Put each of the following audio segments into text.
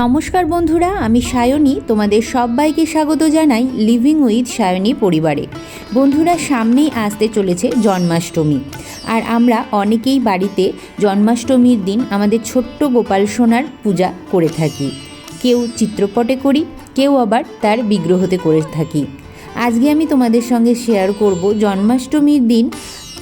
নমস্কার বন্ধুরা, আমি সায়নী, তোমাদের সবাইকে স্বাগত জানাই লিভিং উইথ সায়নী পরিবারে। বন্ধুরা, সামনেই আসতে চলেছে জন্মাষ্টমী। আর আমরা অনেকেই বাড়িতে জন্মাষ্টমীর দিন আমাদের ছোট্ট গোপাল সোনার পূজা করে থাকি। কেউ চিত্রপটে করি, কেউ আবার তার বিগ্রহতে করে থাকি। আজকে আমি তোমাদের সঙ্গে শেয়ার করব জন্মাষ্টমীর দিন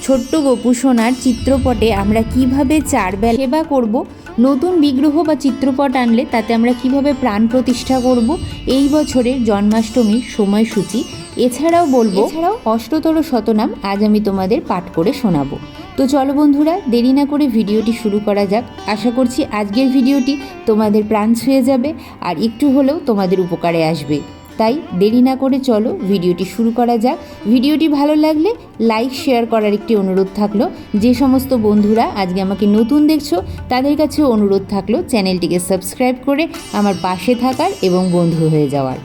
ছোট্ট গোপু সোনার চিত্রপটে আমরা কীভাবে চার বেলা সেবা করব নতুন বিগ্রহ বা চিত্রপট আনলে তাতে আমরা কীভাবে প্রাণ প্রতিষ্ঠা করব? এই বছরের জন্মাষ্টমীর সময়সূচি। এছাড়াও বলব এছাড়াও? অষ্টতর শতনাম আজ আমি তোমাদের পাঠ করে শোনাবো। তো চলো বন্ধুরা দেরি না করে ভিডিওটি শুরু করা যাক। আশা করছি আজকের ভিডিওটি তোমাদের প্রাণ ছুঁয়ে যাবে আর একটু হলেও তোমাদের উপকারে আসবে। তাই দেরি না করে চলো ভিডিওটি শুরু করা যাক। ভিডিওটি ভালো লাগলে লাইক, শেয়ার করার একটি অনুরোধ থাকল। যে সমস্ত বন্ধুরা আজকে আমাকে নতুন দেখছ, তাদের কাছে অনুরোধ থাকল চ্যানেলটিকে সাবস্ক্রাইব করে আমার পাশে থাকার এবং বন্ধু হয়ে যাওয়ার।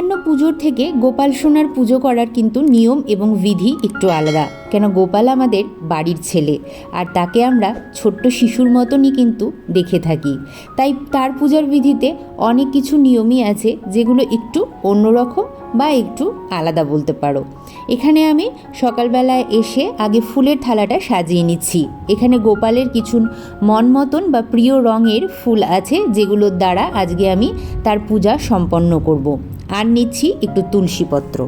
অন্যান্য পুজোর থেকে গোপাল সোনার পুজো করার কিন্তু নিয়ম এবং বিধি একটু আলাদা। কেন গোপাল আমাদের বাড়ির ছেলে, আর তাকে আমরা ছোট্ট শিশুর মতনই কিন্তু দেখে থাকি। তাই তার পূজার বিধিতে অনেক কিছু নিয়মই আছে যেগুলো একটু অন্যরকম বা একটু আলাদা বলতে পারো। এখানে আমি সকালবেলায় এসে আগে ফুলের থালাটা সাজিয়ে নিচ্ছি। এখানে গোপালের কিছু মন মতন বা প্রিয় রঙের ফুল আছে যেগুলোর দ্বারা আজকে আমি তার পূজা সম্পন্ন করব। আর নিচ্ছি একটু তুলসীপত্র।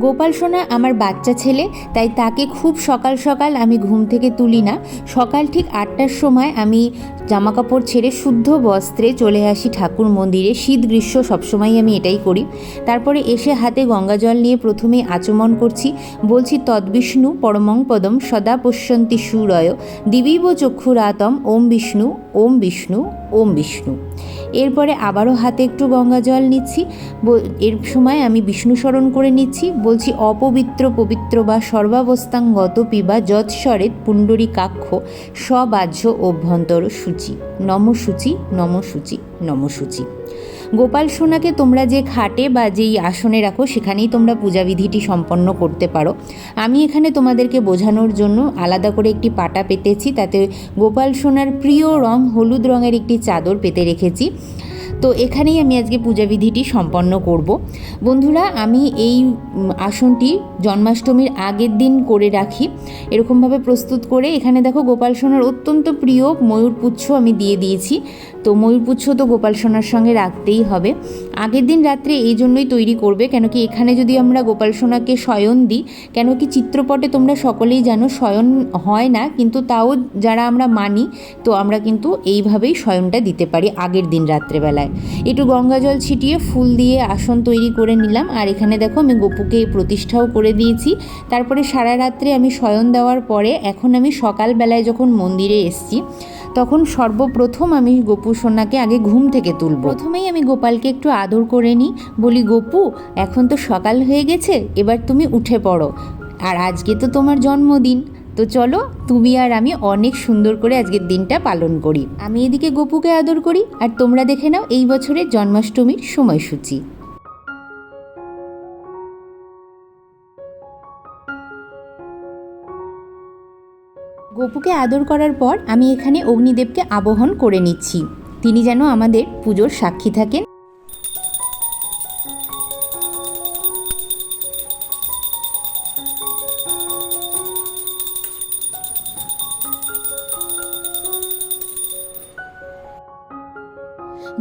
গোপাল সোনা আমার বাচ্চা ছেলে, তাই তাকে খুব সকাল সকাল আমি ঘুম থেকে তুলি না। সকাল ঠিক আটটার সময় আমি জামাকাপড় ছেড়ে শুদ্ধ বস্ত্রে চলে আসি ঠাকুর মন্দিরে। শীত গ্রীষ্ম সবসময় আমি এটাই করি। তারপরে এসে হাতে গঙ্গা জল নিয়ে প্রথমে আচমন করছি। বলছি তদ্বিষ্ণু পরমং পদম, সদা পশ্যন্তি সুরয়, দিবীব চক্ষুরাতম, ওম বিষ্ণু ওম বিষ্ণু ওম বিষ্ণু। এরপরে আবারও হাতে একটু গঙ্গা জল নিচ্ছি। এর সময় আমি বিষ্ণু স্মরণ করে নিচ্ছি। বলছি, অপবিত্র, পবিত্র বা সর্বাবস্থাঙ্গত পিবা যৎস্বরেত পুণ্ডরী কাক্ষ স্ববাহ্য অভ্যন্তর সূচি নমসূচি নমসূচি নমসূচি গোপাল সোনাকে তোমরা যে খাটে বা যেই আসনে রাখো, সেখানেই তোমরা পূজাবিধিটি সম্পন্ন করতে পারো। আমি এখানে তোমাদেরকে বোঝানোর জন্য আলাদা করে একটি পাটা পেতেছি, তাতে গোপাল সোনার প্রিয় রং হলুদ রঙের একটি চাদর পেতে রেখেছি। তো এখানেই আমি আজকে পূজাবিধিটি সম্পন্ন করব। বন্ধুরা, আমি এই আসনটি জন্মাষ্টমীর আগের দিন করে রাখি। এরকমভাবে প্রস্তুত করে এখানে দেখো, গোপাল সোনার অত্যন্ত প্রিয় ময়ূরপুচ্ছ আমি দিয়ে দিয়েছি। তো ময়ূরপুচ্ছ তো গোপাল সোনার সঙ্গে রাখতেই হবে। আগের দিন রাত্রে এই জন্যই তৈরি করবে কেন কি এখানে যদি আমরা গোপাল সোনাকে শয়ন দিই কেন কি চিত্রপটে তোমরা সকলেই জানো শয়ন হয় না, কিন্তু তাও যারা আমরা মানি, তো আমরা কিন্তু এইভাবেই শয়নটা দিতে পারি আগের দিন রাত্রেবেলায়। একটু গঙ্গা জল ছিটিয়ে ফুল দিয়ে আসন তৈরি করে নিলাম, আর এখানে দেখো আমি গোপুকে প্রতিষ্ঠাও করে দিয়েছি। তারপরে সারা রাত্রে আমি শয়ন দেওয়ার পরে, এখন আমি সকালবেলায় যখন মন্দিরে এসছি, তখন সর্বপ্রথম আমি গোপু সোনাকে আগে ঘুম থেকে তুলব। প্রথমেই আমি গোপালকে একটু আদর করে নিই, বলি, গোপু, এখন তো সকাল হয়ে গেছে, এবার তুমি উঠে পড়ো। আর আজকে তো তোমার জন্মদিন। তো চলো, তুমি আর আমি অনেক সুন্দর করে আজকের দিনটা পালন করি। আমি এদিকে গোপুকে আদর করি, আর তোমরা দেখে নাও এই বছরের জন্মাষ্টমীর সময়সূচি। গোপুকে আদর করার পর আমি এখানে অগ্নিদেবকে আবহন করে নিচ্ছি। তিনি যেন আমাদের পুজোর সাক্ষী থাকেন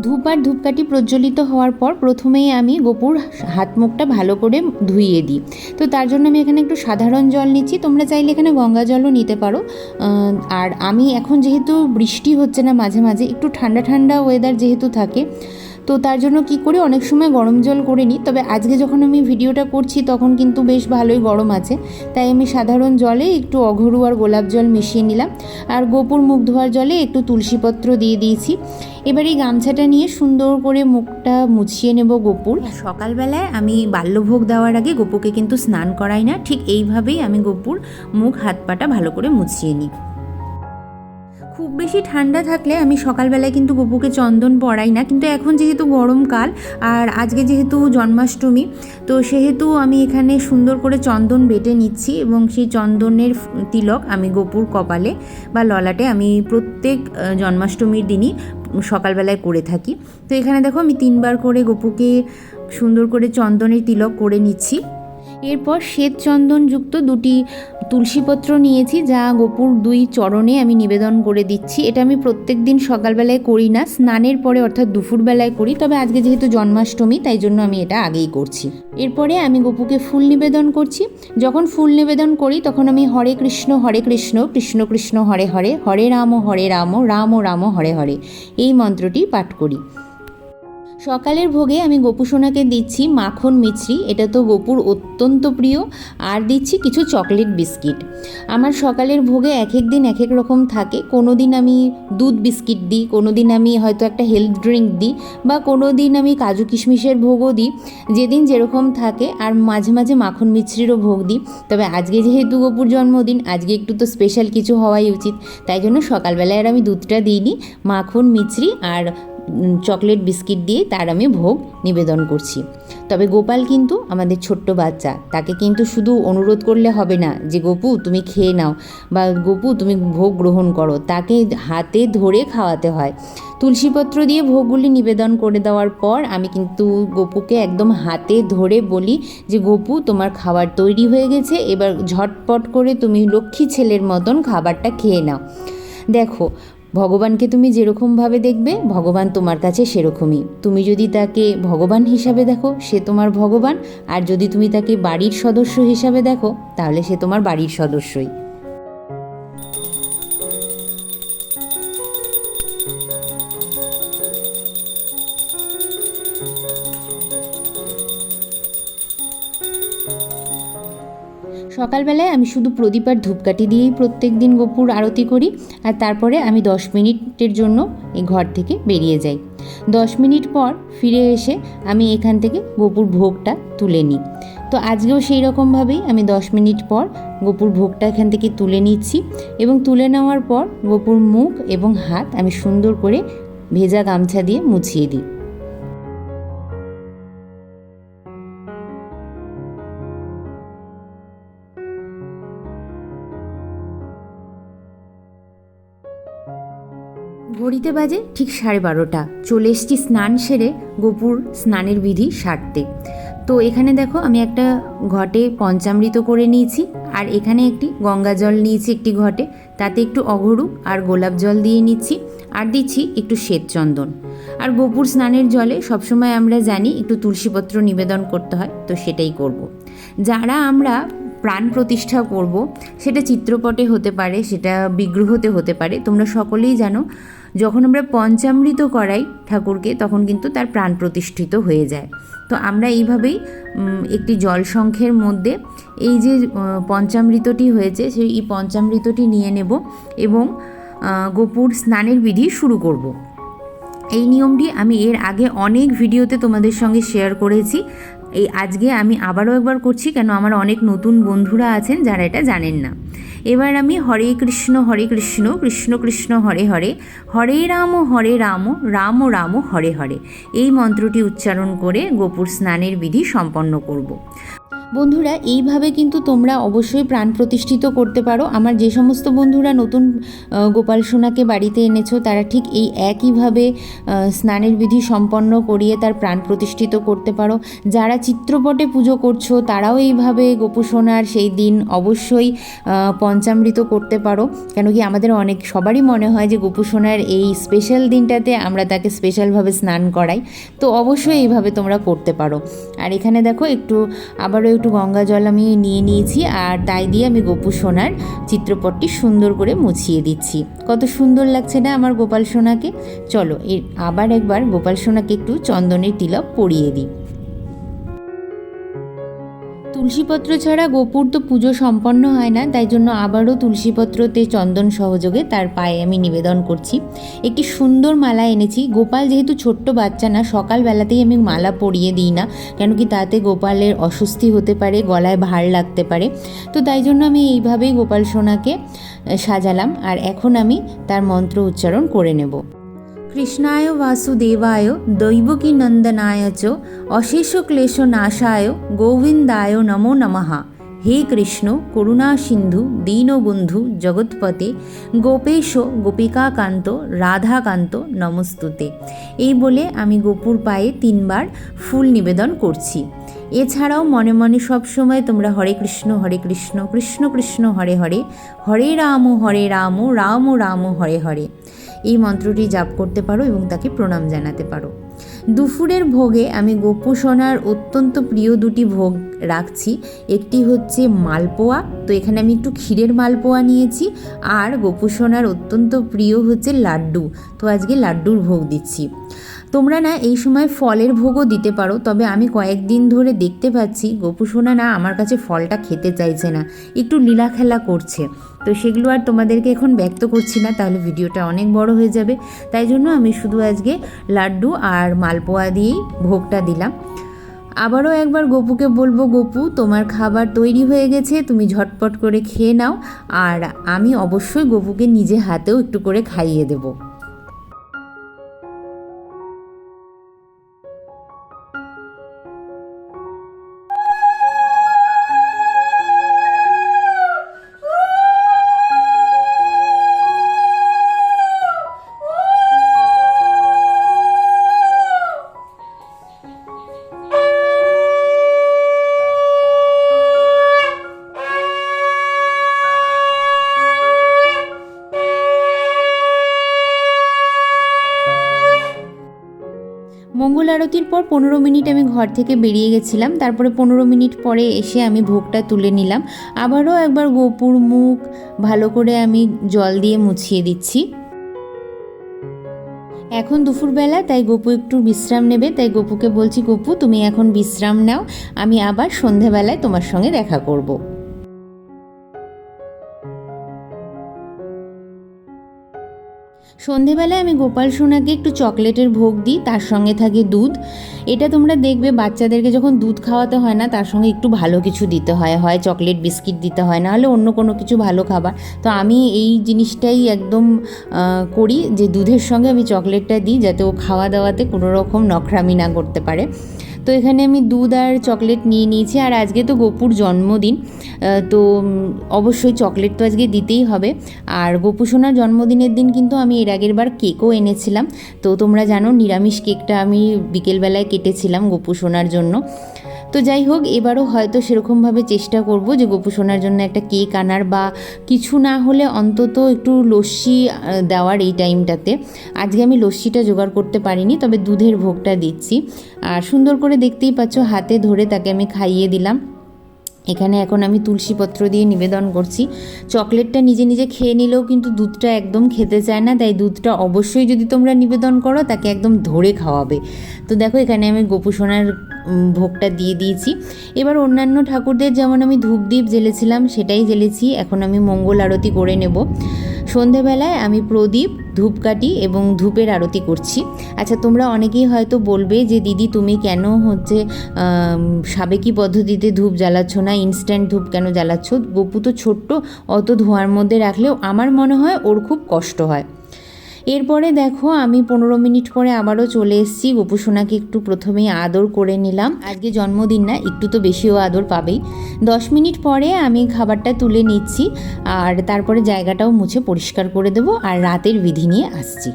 ধূপ আর ধূপকাঠি প্রজ্বলিত হওয়ার পর প্রথমেই আমি গোপুর হাত মুখটা ভালো করে ধুইয়ে দিই। তো তার জন্য আমি এখানে একটু সাধারণ জল নিচ্ছি। তোমরা চাইলে এখানে গঙ্গা জলও নিতে পারো। আর আমি এখন যেহেতু বৃষ্টি হচ্ছে না মাঝে মাঝে, একটু ঠান্ডা ঠান্ডা ওয়েদার যেহেতু থাকে তো তার জন্য কি করি? অনেক সময় গরম জল করে নিই। তবে আজকে যখন আমি ভিডিওটা করছি, তখন কিন্তু বেশ ভালোই গরম আছে। তাই আমি সাধারণ জলে একটু অঘরু আর গোলাপ জল মিশিয়ে নিলাম। আর গোপুর মুখ ধোয়ার জলে একটু তুলসীপত্র দিয়ে দিয়েছি। এবার এই গামছাটা নিয়ে সুন্দর করে মুখটা মুছিয়ে নেব গোপুর। সকালবেলায় আমি বাল্যভোগ দেওয়ার আগে গোপুকে কিন্তু স্নান করাই না। ঠিক এইভাবেই আমি গোপুর মুখ হাত পাটা ভালো করে মুছিয়ে নিই। খুব বেশি ঠান্ডা থাকলে আমি সকালবেলায় কিন্তু গপুকে চন্দন পরাই না। কিন্তু এখন যেহেতু গরমকাল আর আজকে যেহেতু জন্মাষ্টমী, তো সেহেতু আমি এখানে সুন্দর করে চন্দন বেটে নিচ্ছি এবং সেই চন্দনের তিলক আমি গপুর কপালে বা ললাটে আমি প্রত্যেক জন্মাষ্টমীর দিনই সকালবেলায় করে থাকি। তো এখানে দেখো আমি তিনবার করে গপুকে সুন্দর করে চন্দনের তিলক করে নিচ্ছি। এরপর শ্বেত চন্দনযুক্ত দুটি তুলসীপত্র নিয়েছি যা গোপুর দুই চরণে আমি নিবেদন করে দিচ্ছি। এটা আমি প্রত্যেক দিন সকালবেলায় করি না, স্নানের পরে অর্থাৎ দুপুরবেলায় করি, তবে আজকে যেহেতু জন্মাষ্টমী, তাই জন্য আমি এটা আগেই করছি। এরপরে আমি গোপুকে ফুল নিবেদন করছি। যখন ফুল নিবেদন করি, তখন আমি হরে কৃষ্ণ হরে কৃষ্ণ কৃষ্ণ কৃষ্ণ, হরে হরে হরে রাম হরে রাম রাম রাম, হরে হরে, এই মন্ত্রটি পাঠ করি। সকালের ভোগে আমি গোপু সোনাকে দিচ্ছি মাখন মিছরি, এটা তো গোপুর অত্যন্ত প্রিয়, আর দিচ্ছি কিছু চকলেট বিস্কিট। আমার সকালের ভোগে এক এক দিন এক এক রকম থাকে। কোনো দিন আমি দুধ বিস্কিট দিই কোনো দিন আমি হয়তো একটা হেলথ ড্রিঙ্ক দিই, বা কোনো দিন আমি কাজু কিশমিশের ভোগও দিই। যেদিন যেরকম থাকে, আর মাঝে মাঝে মাখন মিছরিরও ভোগ দিই। তবে আজকে যেহেতু গোপুর জন্মদিন, আজকে একটু তো স্পেশাল কিছু হওয়াই উচিত। তাই জন্য সকালবেলায় আর আমি দুধটা দিইনি, মাখন মিছরি আর চকলেট বিস্কিট দিয়ে তার আমি ভোগ নিবেদন করছি। তবে গোপাল কিন্তু আমাদের ছোট্ট বাচ্চা, তাকে কিন্তু শুধু অনুরোধ করলে হবে না যে, গপু, তুমি খেয়ে নাও বা গপু, তুমি ভোগ গ্রহণ করো। তাকে হাতে ধরে খাওয়াতে হয়। তুলসীপত্র দিয়ে ভোগগুলি নিবেদন করে দেওয়ার পর আমি কিন্তু গপুকে একদম হাতে ধরে বলি যে, গপু, তোমার খাবার তৈরি হয়ে গেছে, এবার ঝটপট করে তুমি লক্ষ্মী ছেলের মতন খাবারটা খেয়ে নাও। দেখো ভগবানকে তুমি যেরকমভাবে দেখবে, ভগবান তোমার কাছে সেরকমই। তুমি যদি তাকে ভগবান হিসাবে দেখো, সে তোমার ভগবান। আর যদি তুমি তাকে বাড়ির সদস্য হিসাবে দেখো, তাহলে সে তোমার বাড়ির সদস্যই। সকালবেলায় আমি শুধু প্রদীপ আর ধূপকাঠি দিয়েই প্রত্যেক দিন গোপুর আরতি করি আর তারপরে আমি দশ মিনিটের জন্য এই ঘর থেকে বেরিয়ে যাই। দশ মিনিট পর ফিরে এসে আমি এখান থেকে গোপুর ভোগটা তুলে নিই। তো আজকেও সেই রকমভাবেই আমি দশ মিনিট পর গোপুর ভোগটা এখান থেকে তুলে নিচ্ছি এবং তুলে নেওয়ার পর গোপুর মুখ এবং হাত আমি সুন্দর করে ভেজা গামছা দিয়ে মুছিয়ে দিই। ঘড়িতে বাজে ঠিক সাড়ে বারোটা। চলে এসছি স্নান সেরে গোপুর স্নানের বিধি সারতে। তো এখানে দেখো আমি একটা ঘটে পঞ্চামৃত করে নিয়েছি আর এখানে একটি গঙ্গা জল নিয়েছি একটি ঘটে। তাতে একটু অঘরু আর গোলাপ জল দিয়ে নিচ্ছি আর দিচ্ছি একটু শ্বেত চন্দন। আর গোপুর স্নানের জলে সবসময় আমরা জানি একটু তুলসীপত্র নিবেদন করতে হয়, তো সেটাই করব। যারা আমরা প্রাণ প্রতিষ্ঠা করব, সেটা চিত্রপটে হতে পারে, সেটা বিগ্রহতে হতে পারে, তোমরা সকলেই জানো যখন আমরা পঞ্চামৃত করাই ঠাকুরকে, তখন কিন্তু তার প্রাণ প্রতিষ্ঠিত হয়ে যায় তো আমরা এইভাবেই একটি জল সংখ্যের মধ্যে এই যে পঞ্চামৃতটি হয়েছে, সেই এই পঞ্চামৃতটি নিয়ে নেব এবং গোপুর স্নানের বিধি শুরু করব। এই নিয়মটি আমি এর আগে অনেক ভিডিওতে তোমাদের সঙ্গে শেয়ার করেছি এই আজকে আমি আবারও একবার করছি কেন আমার অনেক নতুন বন্ধুরা আছেন যারা এটা জানেন না এবার আমি হরে কৃষ্ণ হরে কৃষ্ণ কৃষ্ণ কৃষ্ণ, হরে হরে হরে রাম হরে রাম রাম রাম হরে হরে এই মন্ত্রটি উচ্চারণ করে গোপুর স্নানের বিধি সম্পন্ন করব। বন্ধুরা, এইভাবে কিন্তু তোমরা অবশ্যই প্রাণ প্রতিষ্ঠিত করতে পারো। আমার যে সমস্ত বন্ধুরা নতুন গোপাল সোনাকে বাড়িতে এনেছো, তারা ঠিক এই একইভাবে স্নানের বিধি সম্পন্ন করিয়ে তার প্রাণ প্রতিষ্ঠিত করতে পারো। যারা চিত্রপটে পুজো করছ, তারাও এইভাবে গোপু সোনার সেই দিন অবশ্যই পঞ্চামৃত করতে পারো। কেন কি আমাদের অনেক, সবারই মনে হয় যে গোপু সোনার এই স্পেশাল দিনটাতে আমরা তাকে স্পেশালভাবে স্নান করাই। তো অবশ্যই এইভাবে তোমরা করতে পারো। আর এখানে দেখো, একটু আবারও একটু গঙ্গা জল আমি নিয়ে নিয়েছি আর তাই দিয়ে আমি গোপু সোনার চিত্রপটটি সুন্দর করে মুছিয়ে দিচ্ছি। কত সুন্দর লাগছে না আমার গোপাল সোনাকে? চলো এর আবার একবার গোপাল সোনাকে একটু চন্দনের তিলক পরিয়ে দিই। তুলসীপত্র ছাড়া গোপুর তো পুজো সম্পন্ন হয় না, তাই জন্য আবারও তুলসীপত্রতে চন্দন সহযোগে তার পায়ে আমি নিবেদন করছি। একটি সুন্দর মালা এনেছি। গোপাল যেহেতু ছোট্ট বাচ্চা না, সকালবেলাতেই আমি মালা পরিয়ে দিই না, কেন কি তাতে গোপালের অস্বস্তি হতে পারে, গলায় ভার লাগতে পারে। তো তাই জন্য আমি এইভাবেই গোপাল সোনাকে সাজালাম। আর এখন আমি তার মন্ত্র উচ্চারণ করে নেব। কৃষ্ণায় বাসুদেবায় দৈবকী নন্দনায় চ অশেষ ক্লেশ নাশায় গোবিন্দায় নমো নমঃ হে কৃষ্ণ করুণা সিন্ধু দীনবন্ধু জগৎপতে গোপেশ গোপিকাকান্ত রাধাকান্ত নমস্তুতে এই বলে আমি গোপুর পায়ে তিনবার ফুল নিবেদন করছি এছাড়াও মনে মনে সব সময় তোমরা হরে কৃষ্ণ হরে কৃষ্ণ কৃষ্ণ কৃষ্ণ, হরে হরে হরে রাম হরে রাম রাম রাম, হরে হরে এই মন্ত্রটি জাপ করতে পারো এবং তাকে প্রণাম জানাতে পারো। দুপুরের ভোগে আমি গোপু সোনার অত্যন্ত প্রিয় দুটি ভোগ রাখছি। একটি হচ্ছে মালপোয়া, তো এখানে আমি একটু ক্ষীরের মালপোয়া নিয়েছি। আর গোপু সোনার অত্যন্ত প্রিয় হচ্ছে লাড্ডু, তো আজকে লাড্ডুর ভোগ দিচ্ছি। তোমরা না এই সময় ফলের ভোগও দিতে পারো, তবে আমি কয়েকদিন ধরে দেখতে পাচ্ছি গোপু সোনা না আমার কাছে ফলটা খেতে চাইছে না, একটু লীলা খেলা করছে। তো সেগুলো আর তোমাদেরকে এখন ব্যক্ত করছি না, তাহলে ভিডিওটা অনেক বড় হয়ে যাবে। তাই জন্য আমি শুধু আজকে লাড্ডু আর মালপোয়া দিয়েই ভোগটা দিলাম। আবারও একবার গপুকে বলব, গপু, তোমার খাবার তৈরি হয়ে গেছে, তুমি ঝটপট করে খেয়ে নাও, আর আমি অবশ্যই গপুকে নিজে হাতেও একটু করে খাইয়ে দেবো। আরতির পর পনেরো মিনিট আমি ঘর থেকে বেরিয়ে গেছিলাম। তারপরে পনেরো মিনিট পরে এসে আমি ভোগটা তুলে নিলাম। আবারও একবার গোপুর মুখ ভালো করে আমি জল দিয়ে মুছিয়ে দিচ্ছি। এখন দুপুরবেলা, তাই গপু একটু বিশ্রাম নেবে। তাই গপুকে বলছি, গপু, তুমি এখন বিশ্রাম নাও। আমি আবার সন্ধেবেলায় তোমার সঙ্গে দেখা করব। সন্ধেবেলায় আমি গোপাল সোনাকে একটু চকলেটের ভোগ দিই, তার সঙ্গে থাকে দুধ। এটা তোমরা দেখবে, বাচ্চাদেরকে যখন দুধ খাওয়াতে হয় না, তার সঙ্গে একটু ভালো কিছু দিতে হয়। হয় চকলেট বিস্কিট দিতে হয় না হলে অন্য কোনো কিছু ভালো খাবার। তো আমি এই জিনিসটাই একদম করি যে দুধের সঙ্গে আমি চকলেটটা দিই, যাতে ও খাওয়া দাওয়াতে কোনো রকম নখরামি না করতে পারে। তো এখানে আমি দুধ আর চকলেট নিয়ে নিয়েছি, আর আজকে তো গোপুর জন্মদিন তো অবশ্যই চকলেট তো আজকে দিতেই হবে। আর গোপু সোনার জন্মদিনের দিন কিন্তু আমি এর আগের বার কেকও এনেছিলাম। তো তোমরা জানো, নিরামিষ কেকটা আমি বিকেলবেলায় কেটেছিলাম গোপু সোনার জন্য। তো যাই হোক, এবারও হয়তো সেরকমভাবে চেষ্টা করব যে গোপুসোনার জন্য একটা কেক আনার বা কিছু না হলে অন্তত একটু লস্যি দেওয়ার এই টাইমটাতে। আজকে আমি লস্যিটা জোগাড় করতে পারিনি, তবে দুধের ভোগটা দিচ্ছি। আর সুন্দর করে দেখতেই পাচ্ছ, হাতে ধরে তাকে আমি খাইয়ে দিলাম। এখানে এখন আমি তুলসীপত্র দিয়ে নিবেদন করছি। চকলেটটা নিজে নিজে খেয়ে নিলেও কিন্তু দুধটা একদম খেতে চায় না, তাই দুধটা অবশ্যই যদি তোমরা নিবেদন করো, তাকে একদম ধরে খাওয়াবে। তো দেখো, এখানে আমি গোপুসোনার ভোগটা দিয়ে দিয়েছি। এবার অন্যান্য ঠাকুরদের যেমন আমি ধূপদীপ জ্বেলেছিলাম, সেটাই জ্বেলেছি। এখন আমি মঙ্গল আরতি করে নেব। সন্ধেবেলায় আমি প্রদীপ, ধূপকাঠি এবং ধূপের আরতি করছি। আচ্ছা তোমরা অনেকেই হয়তো বলবে যে, দিদি, তুমি কেন হচ্ছে সাবেকি পদ্ধতিতে ধূপ জ্বালাচ্ছ না? ইনস্ট্যান্ট ধূপ কেন জ্বালাচ্ছ? গপু তো ছোট্ট, অত ধোঁয়ার মধ্যে রাখলেও আমার মনে হয় ওর খুব কষ্ট হয়। এরপরে দেখো, আমি পনেরো মিনিট পরে আবারও চলে এসেছি। গোপুসোনাকে একটু প্রথমেই আদর করে নিলাম। আজকে জন্মদিন না, একটু তো বেশিও আদর পাবেই। দশ মিনিট পরে আমি খাবারটা তুলে নিচ্ছি, আর তারপরে জায়গাটাও মুছে পরিষ্কার করে দেবো, আর রাতের বিধি নিয়ে আসছি।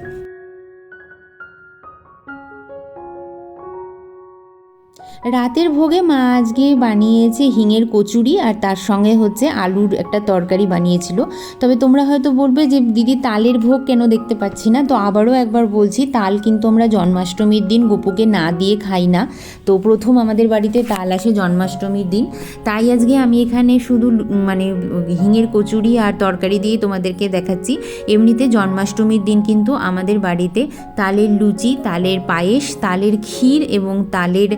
রাতের ভোগে মা আজকে বানিয়েছে হিঙের কচুরি আর তার সঙ্গে হচ্ছে আলুর একটা তরকারি বানিয়েছিল। তবে তোমরা হয়তো বলবে যে, দিদি, তালের ভোগ কেন দেখতে পাচ্ছি না? তো আবারও একবার বলছি, তাল কিন্তু আমরা জন্মাষ্টমীর দিন গোপুকে না দিয়ে খাই না। তো প্রথম আমাদের বাড়িতে তাল আসে জন্মাষ্টমীর দিন। তাই আজকে আমি এখানে শুধু মানে হিঙের কচুরি আর তরকারি দিয়ে তোমাদেরকে দেখাচ্ছি। এমনিতে জন্মাষ্টমীর দিন কিন্তু আমাদের বাড়িতে তালের লুচি, তালের পায়েস, তালের ক্ষীর এবং তালের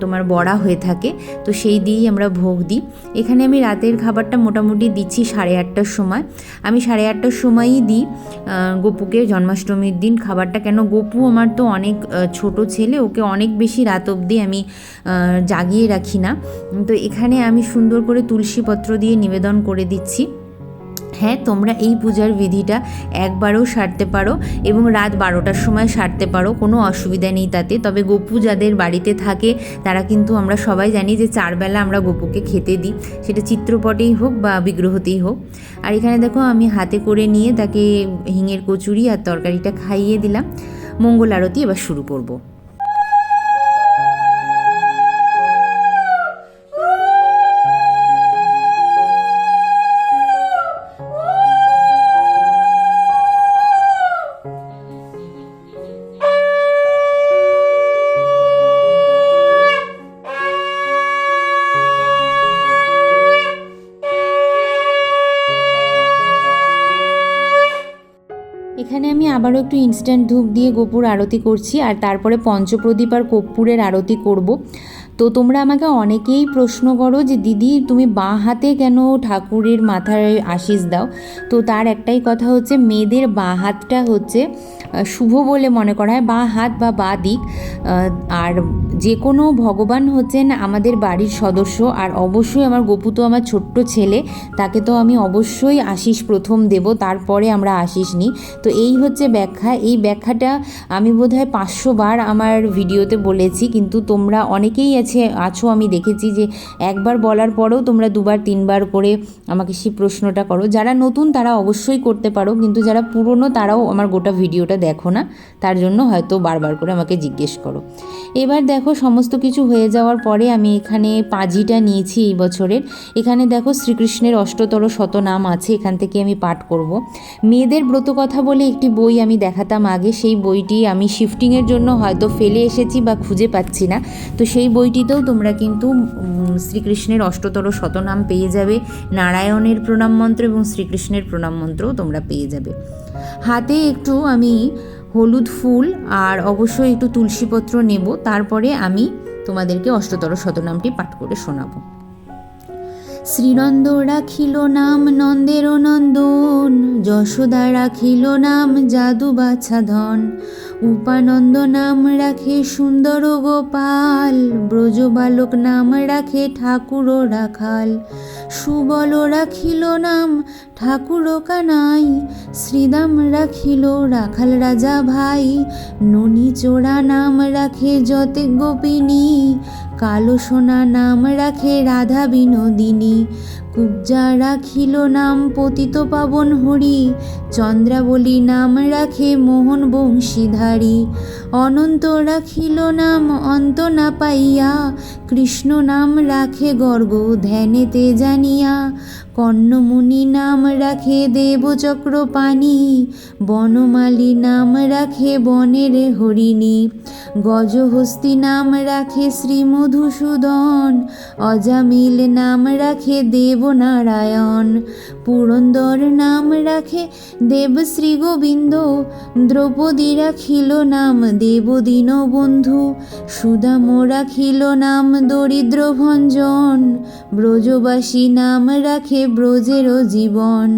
তোমার বড়া হয়ে থাকে, তো সেই দিয়েই আমরা ভোগ দিই। এখানে আমি রাতের খাবারটা মোটামুটি দিচ্ছি সাড়ে আটটার সময়। আমি সাড়ে আটটার সময়ই দিই গপুকে জন্মাষ্টমীর দিন খাবারটা। কেন গপু আমার তো অনেক ছোট ছেলে, ওকে অনেক বেশি রাত অবধি আমি জাগিয়ে রাখি না। তো এখানে আমি সুন্দর করে তুলসী পত্র দিয়ে নিবেদন করে দিচ্ছি। হ্যাঁ তোমরা এই পূজার বিধিটা একবারও সারতে পারো এবং রাত বারোটার সময় সারতে পারো, কোনো অসুবিধা নেই তাতে। তবে গপু যাদের বাড়িতে থাকে, তারা কিন্তু আমরা সবাই জানি যে চারবেলা আমরা গপুকে খেতে দিই। সেটা চিত্রপটেই হোক বা বিগ্রহতেই হোক। আর এখানে দেখো, আমি হাতে করে নিয়ে তাকে হিঙের কচুরি আর তরকারিটা খাইয়ে দিলাম। মঙ্গল আরতি এবার শুরু করব। আবারও একটু ইনস্ট্যান্ট ধূপ দিয়ে গোপুর আরতি করছি আর তারপরে পঞ্চপ্রদীপ আর কর্পূরের আরতি করব। তো তোমরা আমাকে অনেকেই প্রশ্ন করো যে, দিদি, তুমি বাঁ হাতে কেন ঠাকুরের মাথায় আশিস দাও? তো তার একটাই কথা হচ্ছে, মেয়েদের বাঁ হাতটা হচ্ছে শুভ বলে মনে করা হয়, বাঁ হাত বা বাঁ দিক। আর যে কোনো ভগবান হচ্ছেন আমাদের বাড়ির সদস্য, আর অবশ্যই আমার গপু তো আমার ছোট্ট ছেলে, তাকে তো আমি অবশ্যই আশিস প্রথম দেব, তারপরে আমরা আশিস নিই তো এই হচ্ছে ব্যাখ্যা। এই ব্যাখ্যাটা আমি বোধহয় পাঁচশো বার আমার ভিডিওতে বলেছি, কিন্তু তোমরা অনেকেই আছে, আছো, আমি দেখেছি যে একবার বলার পরেও তোমরা দুবার, তিনবার করে আমাকে সেই প্রশ্নটা করো। যারা নতুন, তারা অবশ্যই করতে পারো, কিন্তু যারা পুরনো, তারাও আমার গোটা ভিডিওটা দেখো না। তার জন্য হয়তো বারবার করে আমাকে জিজ্ঞেস করো। এবার দেখো সমস্ত কিছু হয়ে যাওয়ার পরে আমি এখানে পাজিটা নিয়েছি এই বছরের। এখানে দেখো শ্রীকৃষ্ণের অষ্টতর শতনাম আছে, এখান থেকে আমি পাঠ করব। মেয়েদের ব্রত কথা বলে একটি বই আমি দেখাতাম আগে, সেই বইটি আমি শিফটিংয়ের জন্য হয়তো ফেলে এসেছি বা খুঁজে পাচ্ছি না। তো সেই বইটিতেও তোমরা কিন্তু শ্রীকৃষ্ণের অষ্টতর শতনাম পেয়ে যাবে। নারায়ণের প্রণাম মন্ত্র এবং শ্রীকৃষ্ণের প্রণাম মন্ত্রও তোমরা পেয়ে যাবে। হাতে একটু আমি হলুদ ফুল আর অবশ্যই একটু তুলসীপত্র নেব। তারপরে আমি তোমাদেরকে অষ্টতর শতনামটি পাঠ করে শোনাবো। শ্রীনন্দ রাখিল নাম নন্দের নন্দন, যশোদা রাখিল নাম জাদু বাছা ধন। উপানন্দ নাম রাখে সুন্দর গোপাল ব্রজবালক নাম রাখে ঠাকুর রাখাল। সুবল রাখিল নাম ঠাকুর কানাই, শ্রীদাম রাখিল রাখাল রাজা ভাই। ননী চোরা নাম রাখে যতে গোপিনী কালো সোনা নাম রাখে রাধা বিনোদিনী। কুব্জা রাখিল নাম পতিত পাবন হরি, চন্দ্রাবলী নাম রাখে মোহন বংশীধারী। অনন্ত রাখিল নাম অন্ত না পাইয়া, কৃষ্ণ নাম রাখে গর্গ ধ্যানেতে জানিয়া। কর্ণমুনি নাম রাখে দেবচক্র পানি, বনমালী নাম রাখে বনের হরিণী। গজহস্তি নাম রাখে শ্রী মধুসূদন অজামিল নাম রাখে দেবনারায়ণ পুরন্দর নাম রাখে দেব শ্রী গোবিন্দ, দ্রৌপদী রাখিল নাম দেব দীন বন্ধু সুদাম রাখিল নাম দরিদ্র ভঞ্জন, ব্রজবাসী নাম রাখে ব্রজেরও জীবন।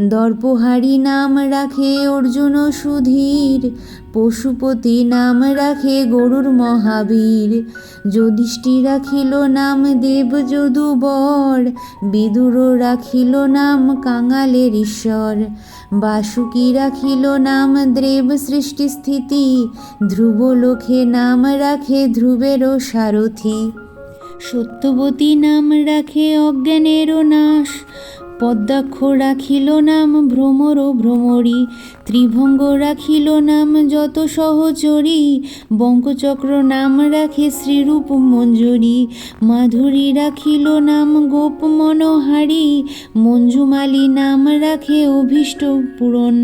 দর্পহারি নাম রাখে অর্জুন সুধীর, পশুপতি নাম রাখে গরুর মহাবীর। যুধিষ্ঠি রাখিল নাম দেব যদুবর, বিদুর রাখিল নাম কাঙালের ঈশ্বর। বাসুকি রাখিল নাম দেব সৃষ্টি স্থিতি ধ্রুব লোকে নাম রাখে ধ্রুবেরও সারথি। সত্যবতী নাম রাখে অজ্ঞানেরও নাশ পদ্মাক্ষ রাখিল নাম ভ্রমর ভ্রমরী, ত্রিভঙ্গ রাখিল নাম যত সহচরী, বঙ্কচক্র নাম রাখে শ্রীরূপ মঞ্জুরি, মাধুরী রাখিল নাম গোপ মনোহারী, মঞ্জুমালী নাম রাখে অভীষ্ট পূরণ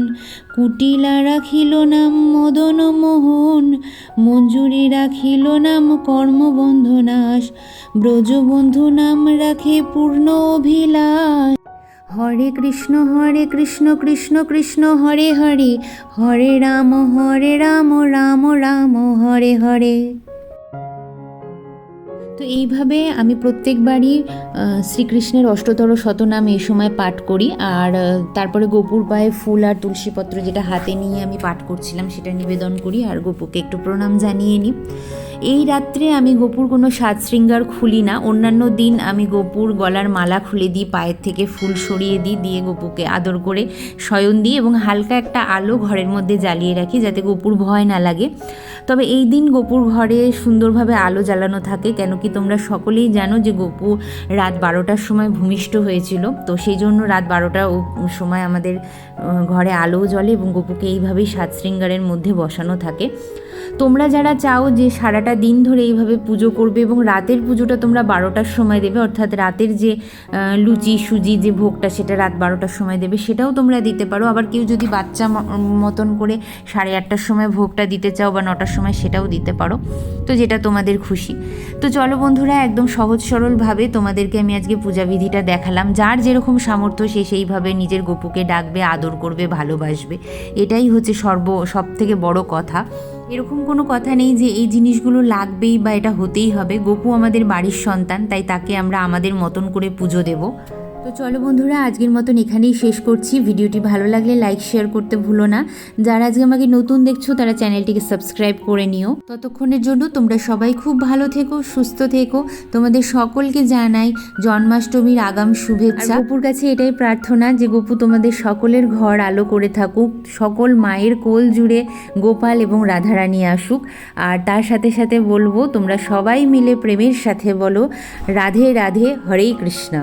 কুটিলা রাখিল নাম মদন মোহন, মঞ্জুরি রাখিল নাম কর্মবন্ধনাশ, ব্রজবন্ধু নাম রাখে পূর্ণ অভিলাষ। হরে কৃষ্ণ হরে কৃষ্ণ কৃষ্ণ কৃষ্ণ, হরে হরে। হরে রাম হরে রাম রাম রাম, হরে হরে। তো এইভাবে আমি প্রত্যেকবারই শ্রীকৃষ্ণের অষ্টতর শতনাম এই সময় পাঠ করি। আর তারপরে গোপুর পায়ে ফুল আর তুলসীপত্র যেটা হাতে নিয়ে আমি পাঠ করছিলাম সেটা নিবেদন করি। আর গোপুকে একটু প্রণাম জানিয়ে নিই। এই রাত্রে আমি গোপুর কোনো সাজ শৃঙ্গার খুলি না। অন্যান্য দিন আমি গোপুর গলার মালা খুলে দিই, পায়ের থেকে ফুল সরিয়ে দিই, দিয়ে গোপুকে আদর করে শয়ন দিই এবং হালকা একটা আলো ঘরের মধ্যে জ্বালিয়ে রাখি যাতে গোপুর ভয় না লাগে। তবে এই দিন গোপুর ঘরে সুন্দরভাবে আলো জ্বালানো থাকে, কেন কি তোমরা সকলেই জানো যে গোপু রাত বারোটার সময় ভূমিষ্ঠ হয়েছিল। তো সেই জন্য রাত বারোটার সময় আমাদের ঘরে আলোও জ্বলে এবং গোপুকে এইভাবেই সাত শৃঙ্গারের মধ্যে বসানো থাকে। তোমরা যারা চাও যে সারাটা দিন ধরে এইভাবে পুজো করবে এবং রাতের পুজোটা তোমরা বারোটার সময় দেবে, অর্থাৎ রাতের যে লুচি, সুজি, যে ভোগটা সেটা রাত বারোটার সময় দেবে, সেটাও তোমরা দিতে পারো। আবার কেউ যদি বাচ্চা মতন করে সাড়ে আটটার সময় ভোগটা দিতে চাও বা নটার সময় সেটাও দিতে পারো। তো যেটা তোমাদের খুশি। তো চলো বন্ধুরা, একদম সহজ সরলভাবে তোমাদেরকে আমি আজকে পূজাবিধিটা দেখালাম। যার যেরকম সামর্থ্য সে সেইভাবে নিজের গপুকে ডাকবে, আদর করবে, ভালোবাসবে। এটাই হচ্ছে সর্ব সব থেকে বড় কথা। এরকম কোনো কথা নেই যে এই জিনিসগুলো লাগবেই বা এটা হতেই হবে। গপু আমাদের বাড়ির সন্তান, তাই তাকে আমরা আমাদের মতন করে পুজো দেব। তো চলো বন্ধুরা আজকের মতন এখানেই শেষ করছি। ভিডিওটি ভালো লাগলে লাইক শেয়ার করতে ভুলো না। যারা আজকে আমাকে নতুন দেখছ তারা চ্যানেলটিকে সাবস্ক্রাইব করে নিও। ততক্ষণের জন্য তোমরা সবাই খুব ভালো থেকো সুস্থ থেকো। তোমাদের সকলকে জানাই জন্মাষ্টমীর আগাম শুভেচ্ছা। গপুর কাছে এটাই প্রার্থনা যে গপু তোমাদের সকলের ঘর আলো করে থাকুক। সকল মায়ের কোল জুড়ে গোপাল এবং রাধারানী আসুক। আর তার সাথে সাথে বলব তোমরা সবাই মিলে প্রেমের সাথে বলো রাধে রাধে হরে কৃষ্ণা।